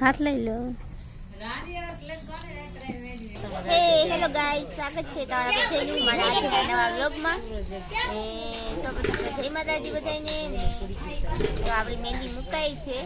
હાથ લઈ લો. હે હેલો ગાઈસ સ્વાગત છે તમારા બધાનું મારા આજના નવા વ્લોગમાં એ સૌપ્રથમ જય માતાજી બધાને. ને તો આપણી મહેંદી મુકાઈ છે.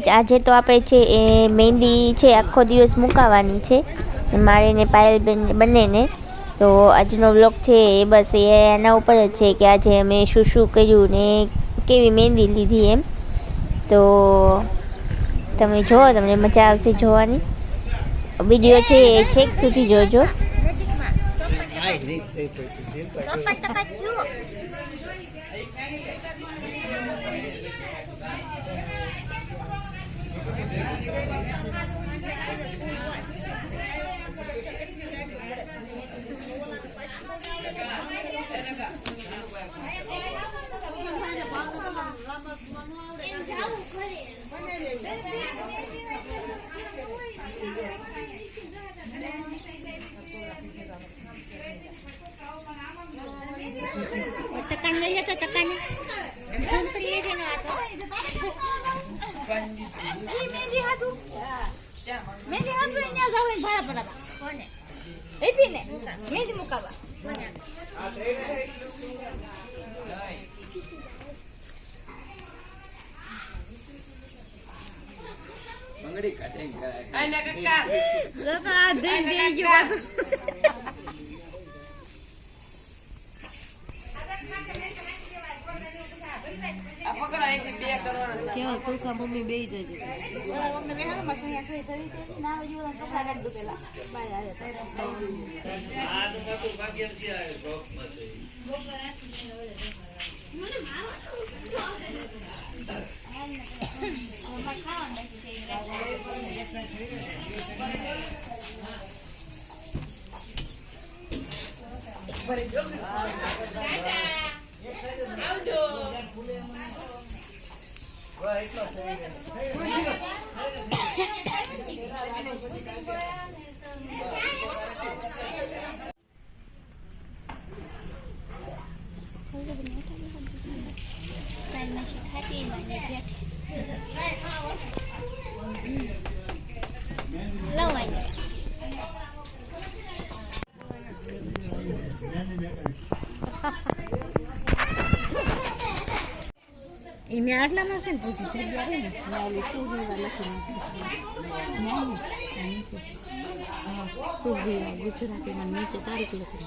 જ. આજે તો આપણે છે એ મહેંદી છે આખો દિવસ મુકાવાની છે. મારે ને પાયલ બેન બંનેને. તો આજનો વ્લોગ છે એ બસ એ એના ઉપર જ છે કે આજે અમે શું શું કર્યું ને કેવી મહેંદી લીધી એમ. તો તમે જુઓ તમને મજા આવશે જોવાની. વીડિયો છે એ છેક સુધી જોજો. ટકાને ફોન કરી લેજે ને આ તો. મહેંદી હાટું? હાટું અહીંયા જાવ ને ભાડા પડાવા કોને? એપીને મહેંદી મુકાવા. બંગડી કાઢે તો આ દઈ દઈ ગયો પાછું. કેવા તુકા મમ્મી બે જજે ઓલા અમને બેહાડો મારી અહીંયા થઈ થઈ છે. ના આવજો ઓલા કપડા કાઢી દો પેલા. બાય આવે એને આટલામાં છે ને પૂછી જગ્યા છે. ને ઓલી સુરવીવા લખી નાખી નીચે સુરવીવા ગુજરાતીમાં નીચે તારીખ લખી.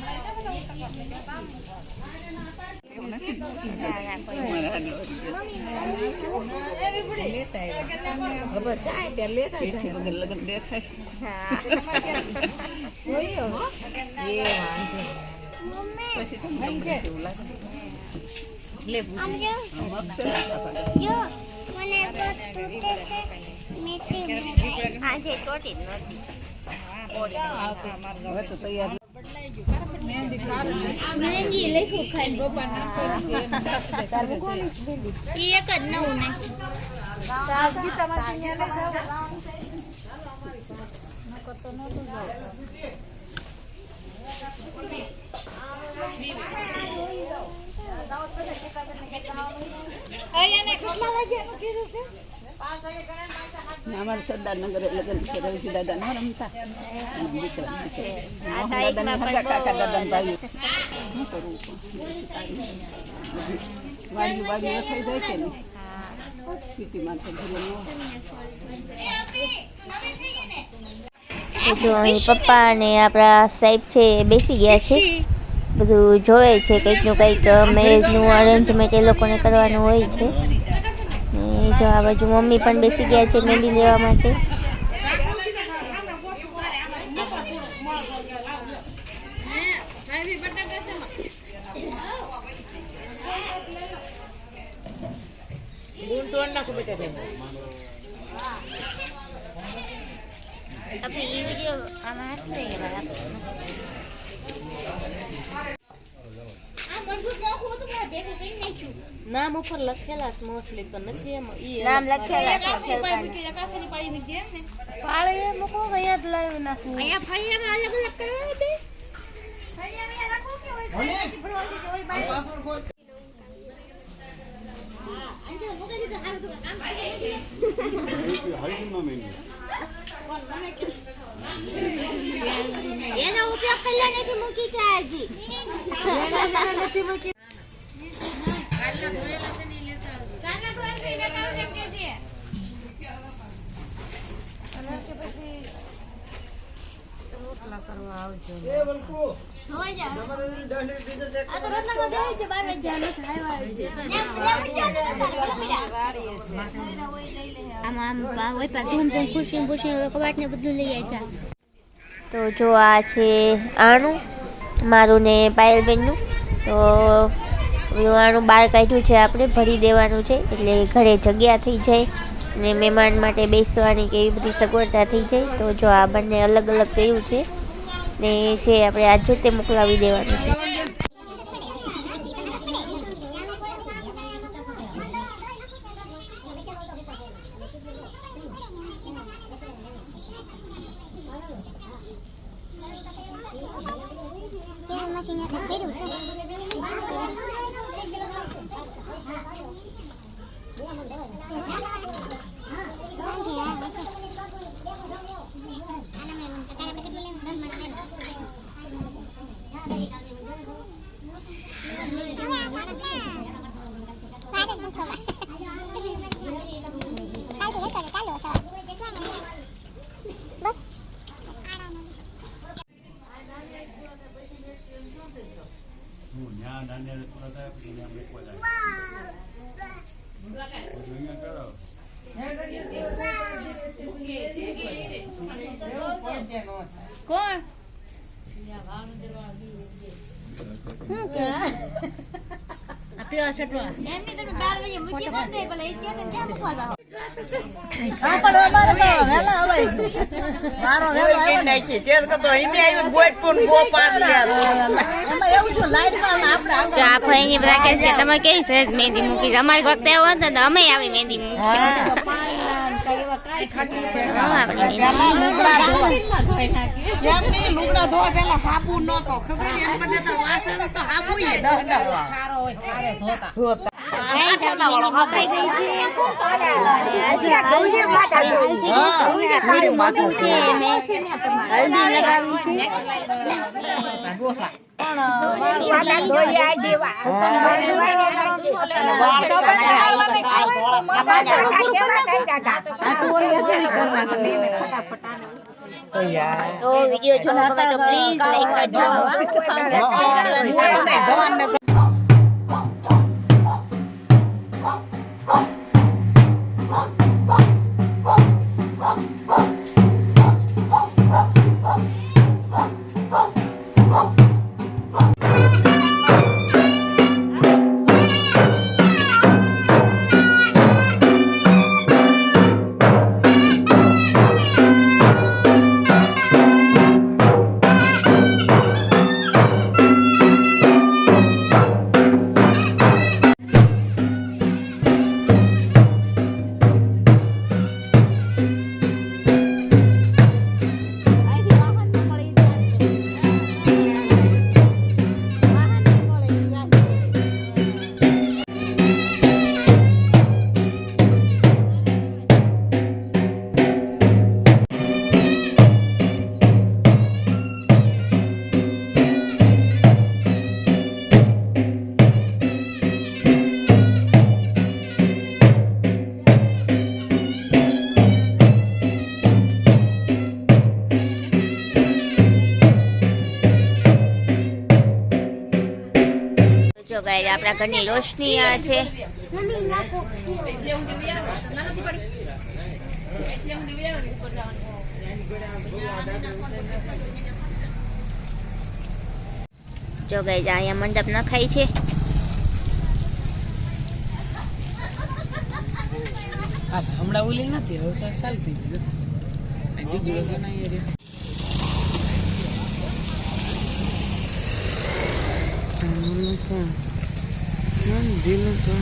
ખાલી નાસ્તો ચાલે આમ તો સોનભાઈ હવે હેલ્ધી છે પા આજે નહોતી મહેંદી લખ્યું ખાલી. ઈ એક જ નવું ને. અમારે સરદારનગર લગ્ન છે રવિજી દાદા નો રમતા. દીકરા આ તારીખમાં પણ કાકા દાદા ભાઈ શું કરવું વાડી વાડી થઈ જાય કે નહીં? સિટીમાં તો જો અહીં પપ્પા અને આપણા સાહેબ છે એ બેસી ગયા છે. બધું જોવે છે કંઈકનું કંઈક મેરેજનું અરેન્જમેન્ટ એ લોકોને કરવાનું હોય છે. ને જો આ બાજુ મમ્મી પણ બેસી ગયા છે મેંદી લેવા માટે. આપણે એ વીડિયો આમાં નથી નામ ઉપર લખેલા છે મોસ્ટલી તો નથી એમ ઈ નામ લખેલા છે મૂકી દે, કાસરી પાડી મૂકી દે એમ ને. પાળી એ મૂકો કે જ લાવી નાખું. અહીંયા ફળિયામાં અલગ અલગ કરવા દે ફળિયામાં અહીંયા રાખો કે હોય હોય બહાર? હા, અંદર મોકલી દે હારું તો કામ કરી. એનો ઉપયોગ કર્યા નથી મૂકી ત્યાં હજી. નથી મૂકી કાલના ધોયેલા છે ને લેતા આવજો કે છે રોટલા કરવા આવજો. તો જ આ છે આણું, મારું ને પાયલબેનનું. તો આણું બહાર કાઢ્યું છે આપણે, ભરી દેવાનું છે, એટલે ઘરે જગ્યા થઈ જાય ને મહેમાન માટે બેસવાની કે એવી બધી સગવડતા થઈ જાય. તો જો આ બંને અલગ અલગ કર્યું છે. ને જે આપણે આજે તે મોકલાવી દેવાનું છે કોણ મૂકવા હા પણ અમારે તો વહેલા હવાઈ મારો વહેલો આવ્યો એમાં એવું છું લાઈનમાં આપણે આગળ જો તમે કેવી સરસ મહેંદી મૂકી અમારી વખતે એવો હતો તો અમે આવી મહેંદી મૂકી ધોતા તો વીડિયો જો ગમે તો પ્લીઝ લાઈક કરજો. જો ગાય આપણા ઘરની રોશની આ છે. જો ગાય અહીંયા મંડપ નખાય છે. હમણાં ઓલી નથી, હવે આ દીકરો તો નહીં રે દિલ તો